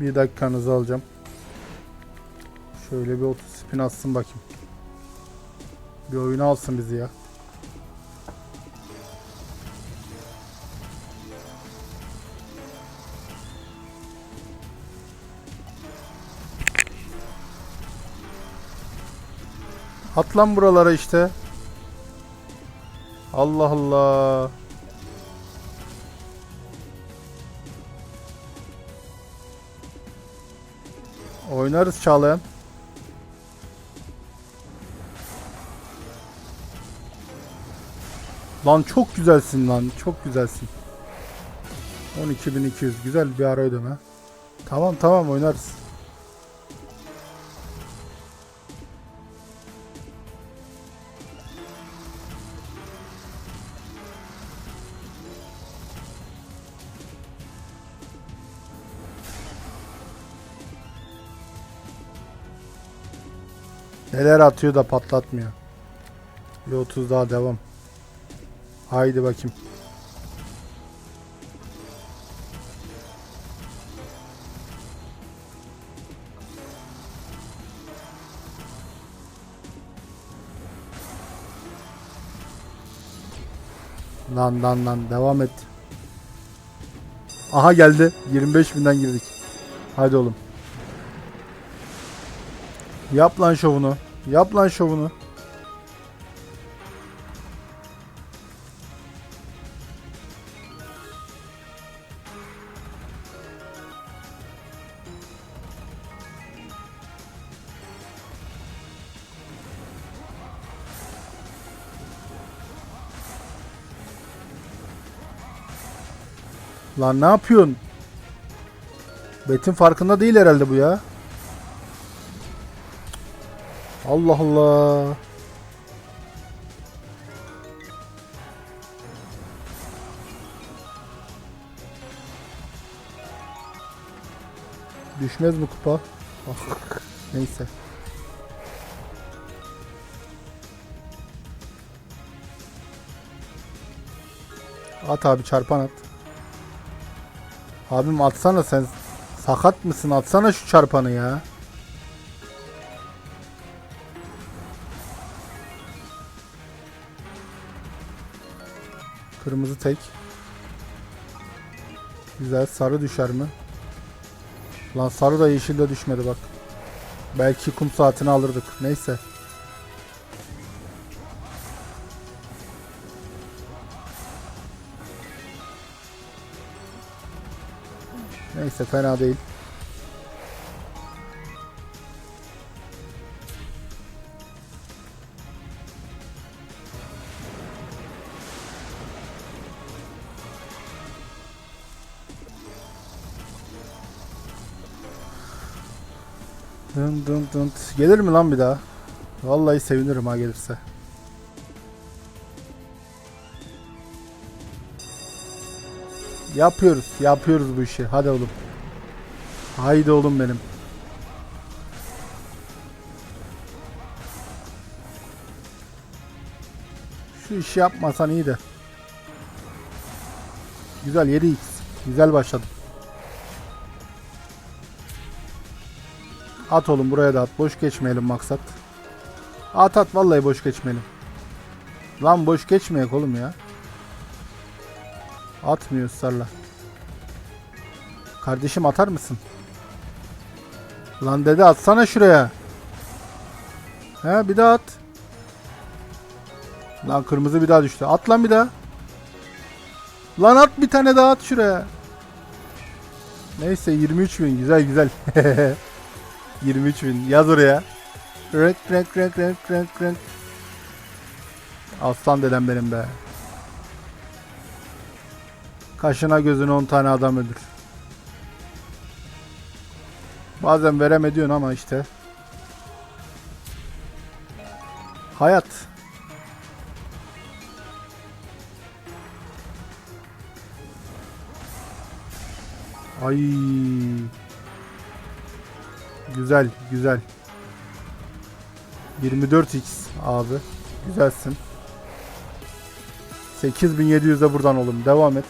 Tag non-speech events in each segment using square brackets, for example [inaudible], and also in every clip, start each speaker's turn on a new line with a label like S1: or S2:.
S1: Bir dakikanızı alacağım. Şöyle bir 30 spin atsın bakayım. Bir oyunu alsın bizi ya. At lan buralara işte. Allah Allah. Oynarız Çağlayan. Lan çok güzelsin lan. Çok güzelsin. 12.200 güzel bir ara ödeme. Tamam tamam oynarız. Neler atıyor da patlatmıyor. Bir 30 daha devam. Haydi bakayım. Lan lan lan devam et. Aha geldi. 25 binden girdik. Hadi oğlum. Yap lan şovunu. Yap lan şovunu. Lan ne yapıyorsun? Betin farkında değil herhalde bu ya. Allah Allah. Düşmez mi kupa? Ah, neyse. At abi çarpan at. Abim atsana sen. Sakat mısın? Atsana şu çarpanı ya. Kırmızı tek. Güzel. Sarı düşer mi? Lan sarı da yeşil de düşmedi bak. Belki kum saatini alırdık. Neyse. Neyse fena değil. Dın dın dın. Gelir mi lan bir daha? Vallahi sevinirim ha gelirse. Yapıyoruz. Yapıyoruz bu işi. Hadi oğlum. Haydi oğlum benim. Şu işi yapmasan iyi de. Güzel 7x. Güzel başladım. At oğlum buraya da at. Boş geçmeyelim maksat. At at vallahi boş geçmeyelim. Lan boş geçmeyek oğlum ya. Atmıyor ısrarla. Kardeşim atar mısın? Lan dede atsana şuraya. He bir daha at. Lan kırmızı bir daha düştü. At lan bir daha. Lan at bir tane daha at şuraya. Neyse 23 bin güzel güzel. [laughs] 23 bin yaz oraya. Renk renk renk renk renk renk. Aslan dedem benim be. Kaşına gözüne 10 tane adam ölür. Bazen veremediyorsun ama işte. Hayat. Ay. Güzel, güzel. 24x abi. Güzelsin. 8700'de buradan oğlum. Devam et.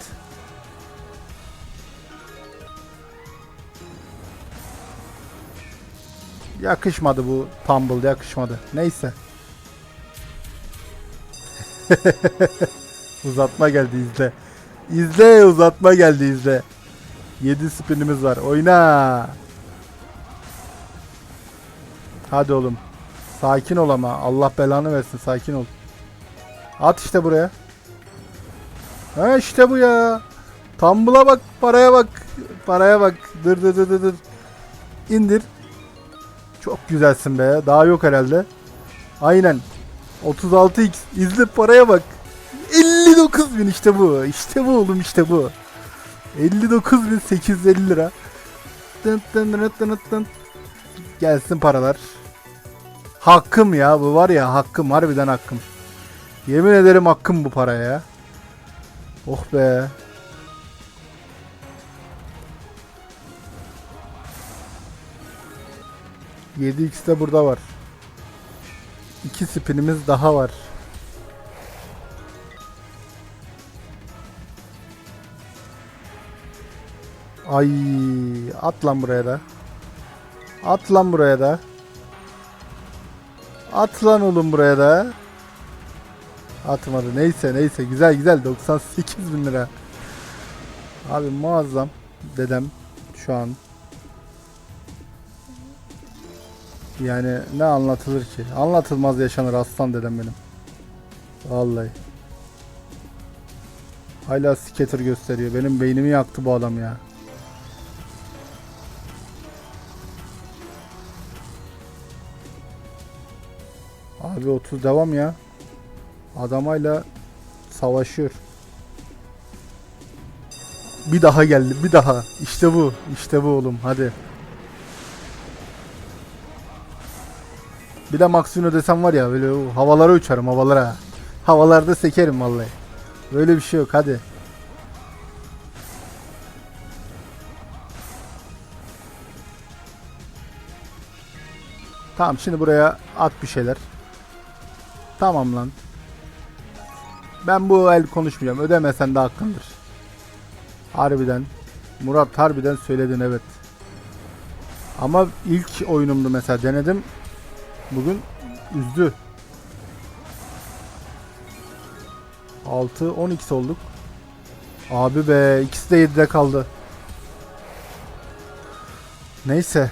S1: Yakışmadı bu tumble yakışmadı. Neyse. [laughs] uzatma geldi izle. İzle uzatma geldi izle. 7 spinimiz var. Oyna. Hadi oğlum. Sakin ol ama. Allah belanı versin. Sakin ol. At işte buraya. Ha işte bu ya. Tumble'a bak. Paraya bak. Paraya bak. Dır dır dır dır. İndir. Çok güzelsin be. Daha yok herhalde. Aynen. 36x. İzle paraya bak. 59 bin işte bu. İşte bu oğlum işte bu. 59.850 lira. Dın dın dın dın. Gelsin paralar. Hakkım ya bu var ya hakkım harbiden hakkım. Yemin ederim hakkım bu paraya ya. Oh be. Yedi x de burada var. İki spinimiz daha var. Ay at lan buraya da. At lan buraya da. At lan oğlum buraya da. Atmadı. Neyse neyse. Güzel güzel. 98 bin lira. Abi muazzam. Dedem şu an. Yani ne anlatılır ki? Anlatılmaz yaşanır aslan dedem benim. Vallahi. Hala skater gösteriyor. Benim beynimi yaktı bu adam ya. Abi 30 devam ya. Adamayla savaşıyor. Bir daha geldi, bir daha. İşte bu, işte bu oğlum. Hadi. Bir de Maxino desem var ya böyle havalara uçarım havalara. Havalarda sekerim vallahi. Böyle bir şey yok hadi. Tamam şimdi buraya at bir şeyler. Tamam lan. Ben bu el konuşmayacağım. Ödemesen de hakkındır. Harbiden. Murat harbiden söyledin evet. Ama ilk oyunumdu mesela denedim. Bugün üzdü. 6 12 olduk. Abi be ikisi de 7'de kaldı. Neyse.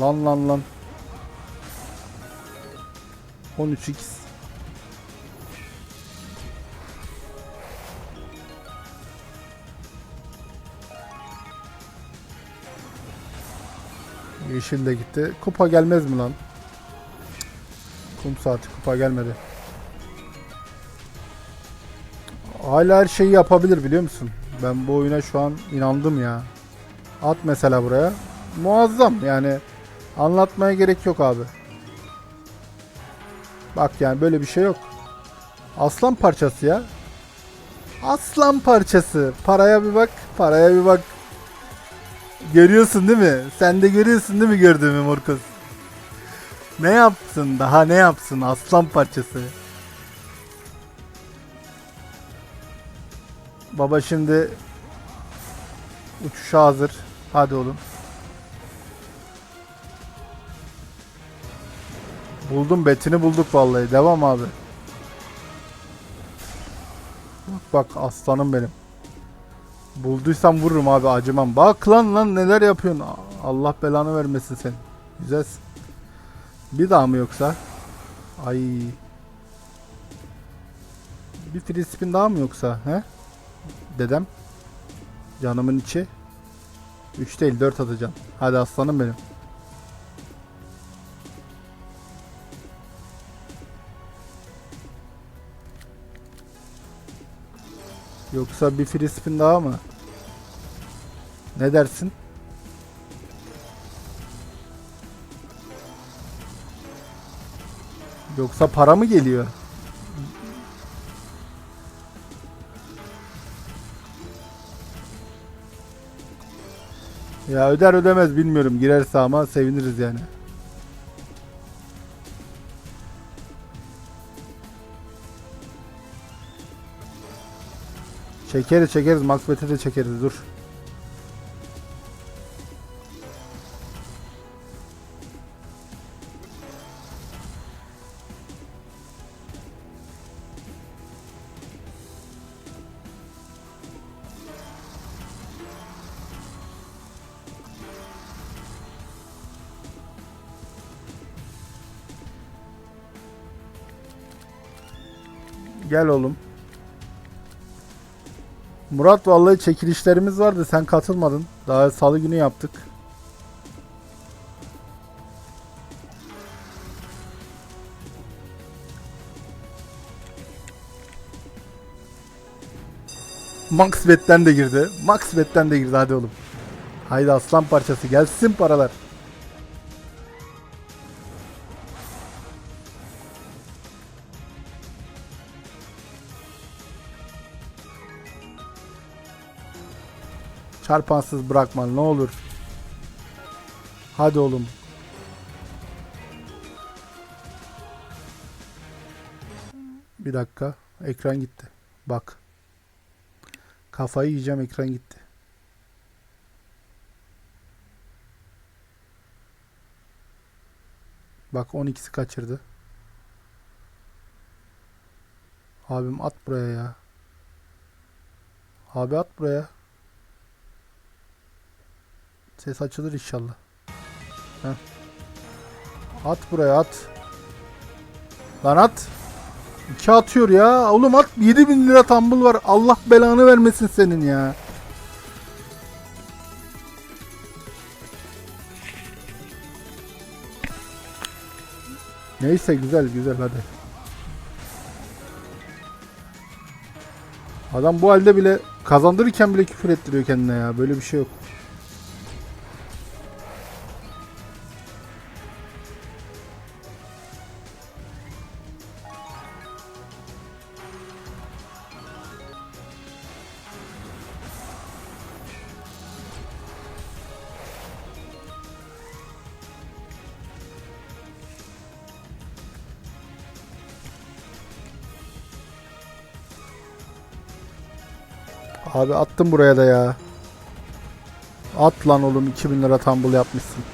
S1: Lan lan lan. 13x. Yeşil de gitti. Kupa gelmez mi lan? Kum saati kupa gelmedi. Hala her şeyi yapabilir biliyor musun? Ben bu oyuna şu an inandım ya. At mesela buraya. Muazzam yani. Anlatmaya gerek yok abi. Bak yani böyle bir şey yok. Aslan parçası ya. Aslan parçası. Paraya bir bak. Paraya bir bak. Görüyorsun değil mi? Sen de görüyorsun değil mi gördüğümü Morkos? Ne yapsın? Daha ne yapsın? Aslan parçası. Baba şimdi uçuşa hazır. Hadi oğlum. Buldum betini bulduk vallahi. Devam abi. Bak bak aslanım benim. Bulduysam vururum abi acımam. Bak lan lan neler yapıyorsun. Allah belanı vermesin sen. Güzelsin. Bir daha mı yoksa? Ay. Bir free daha mı yoksa? He? Dedem. Canımın içi. 3 değil 4 atacağım. Hadi aslanım benim. Yoksa bir free spin daha mı? Ne dersin? Yoksa para mı geliyor? Ya öder ödemez bilmiyorum. Girerse ama seviniriz yani. Çekeriz çekeriz. Max de çekeriz. Dur. Gel oğlum. Murat vallahi çekilişlerimiz vardı sen katılmadın. Daha salı günü yaptık. Max Bet'ten de girdi. Max Bet'ten de girdi hadi oğlum. Haydi aslan parçası gelsin paralar. Çarpansız bırakma ne olur. Hadi oğlum. Bir dakika. Ekran gitti. Bak. Kafayı yiyeceğim ekran gitti. Bak 12'si kaçırdı. Abim at buraya ya. Abi at buraya. Ses açılır inşallah. Heh. At buraya at. Lan at. İki atıyor ya. Oğlum at 7000 lira tambul var. Allah belanı vermesin senin ya. Neyse güzel güzel hadi. Adam bu halde bile kazandırırken bile küfür ettiriyor kendine ya. Böyle bir şey yok. Abi attım buraya da ya. At lan oğlum 2000 lira tambul yapmışsın.